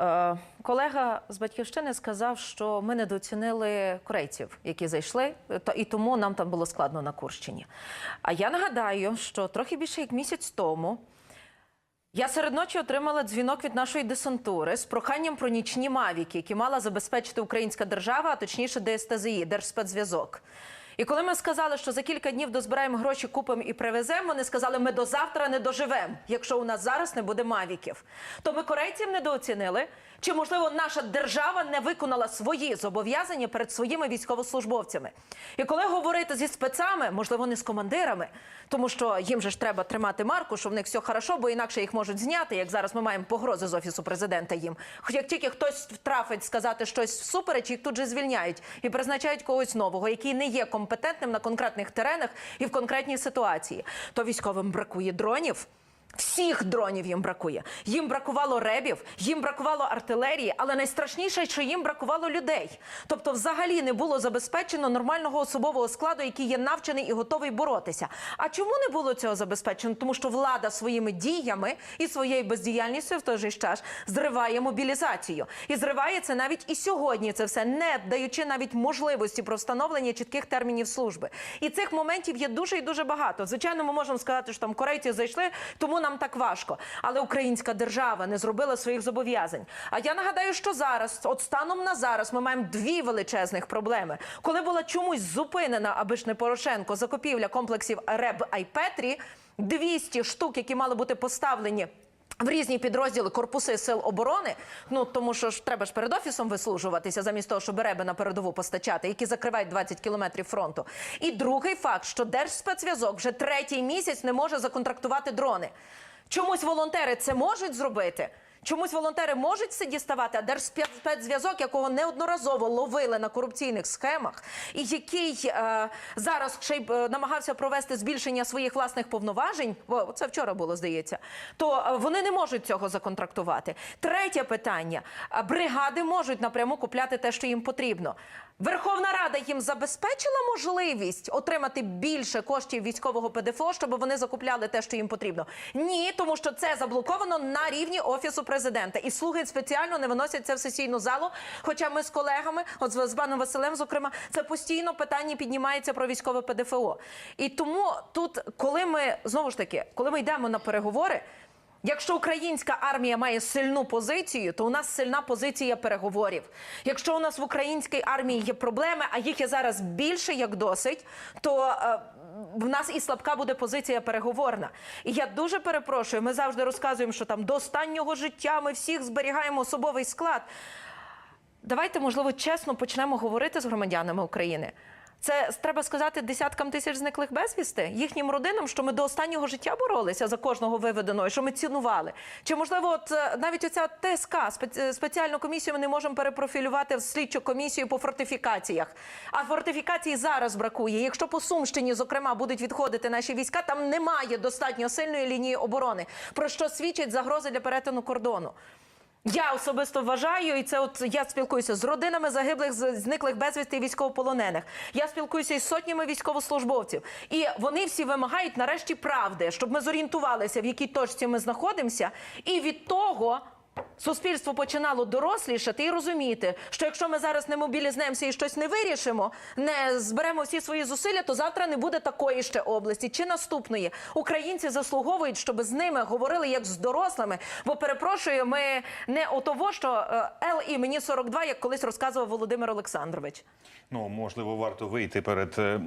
Е, Колега з батьківщини сказав, що ми недооцінили корейців, які зайшли, і тому нам там було складно на Курщині. А я нагадаю, що трохи більше як місяць тому я серед ночі отримала дзвінок від нашої десантури з проханням про нічні мавіки, які мала забезпечити українська держава, а точніше ДСТЗІ, Держспецзв'язок. І коли ми сказали, що за кілька днів дозбираємо гроші, купимо і привеземо, вони сказали, ми до завтра не доживемо, якщо у нас зараз не буде мавіків. То ми корейців недооцінили. Чи можливо наша держава не виконала свої зобов'язання перед своїми військовослужбовцями? І коли говорити зі спецами, можливо, не з командирами, тому що їм же ж треба тримати марку, що в них все хорошо, бо інакше їх можуть зняти. Як зараз ми маємо погрози з офісу президента їм. Як тільки хтось втрафить сказати щось всупереч, їх тут же звільняють і призначають когось нового, який не є компетентним на конкретних теренах і в конкретній ситуації. То військовим бракує дронів. Всіх дронів їм бракує. Їм бракувало ребів, їм бракувало артилерії, але найстрашніше, що їм бракувало людей. Тобто, взагалі не було забезпечено нормального особового складу, який є навчений і готовий боротися. А чому не було цього забезпечено? Тому що влада своїми діями і своєю бездіяльністю в той же час зриває мобілізацію. І зриває це навіть і сьогодні. Це все не даючи навіть можливості про встановлення чітких термінів служби. І цих моментів є дуже і дуже багато. Звичайно, ми можемо сказати, що там корейці зайшли, тому нам так важко. Але українська держава не зробила своїх зобов'язань. А я нагадаю, що зараз, от станом на зараз, ми маємо дві величезних проблеми. Коли була чомусь зупинена, аби ж не Порошенко, закупівля комплексів РЕБ Айпетрі, 200 штук, які мали бути поставлені. В різні підрозділи корпуси сил оборони, ну тому що ж треба ж перед офісом вислужуватися, замість того, щоб реби на передову постачати, які закривають 20 кілометрів фронту. І другий факт, що Держспецзв'язок вже третій місяць не може законтрактувати дрони. Чомусь волонтери це можуть зробити. Чомусь волонтери можуть це діставати, а Держспецзв'язок, якого неодноразово ловили на корупційних схемах, і який е, зараз ще й е, намагався провести збільшення своїх власних повноважень, бо це вчора було здається, то е, вони не можуть цього законтрактувати. Третє питання: бригади можуть напряму купляти те, що їм потрібно. Верховна Рада їм забезпечила можливість отримати більше коштів військового ПДФО, щоб вони закупляли те, що їм потрібно. Ні, тому що це заблоковано на рівні офісу президента, і слуги спеціально не виносять це в сесійну залу. Хоча ми з колегами, от з паном Василем, зокрема, це постійно питання піднімається про військове ПДФО. І тому тут, коли ми знову ж таки, коли ми йдемо на переговори. Якщо українська армія має сильну позицію, то у нас сильна позиція переговорів. Якщо у нас в українській армії є проблеми, а їх є зараз більше як досить, то е, в нас і слабка буде позиція переговорна. І я дуже перепрошую. Ми завжди розказуємо, що там до останнього життя ми всіх зберігаємо особовий склад. Давайте, можливо, чесно почнемо говорити з громадянами України. Це треба сказати десяткам тисяч зниклих безвісти, їхнім родинам, що ми до останнього життя боролися за кожного виведеного, що ми цінували. Чи можливо, от е, навіть оця ТСК спе- спеціальну комісію ми не можемо перепрофілювати в слідчу комісію по фортифікаціях? А фортифікацій зараз бракує. Якщо по Сумщині, зокрема, будуть відходити наші війська, там немає достатньо сильної лінії оборони, про що свідчать загрози для перетину кордону. Я особисто вважаю, і це от я спілкуюся з родинами загиблих, зниклих безвісти військовополонених. Я спілкуюся із сотнями військовослужбовців, і вони всі вимагають нарешті правди, щоб ми зорієнтувалися, в якій точці ми знаходимося, і від того. Суспільство починало дорослішати і розуміти, що якщо ми зараз не мобілізнемося і щось не вирішимо, не зберемо всі свої зусилля, то завтра не буде такої ще області чи наступної. Українці заслуговують, щоб з ними говорили як з дорослими. Бо перепрошую, ми не отого, що е, Л і мені 42, як колись розказував Володимир Олександрович. Ну можливо, варто вийти перед е,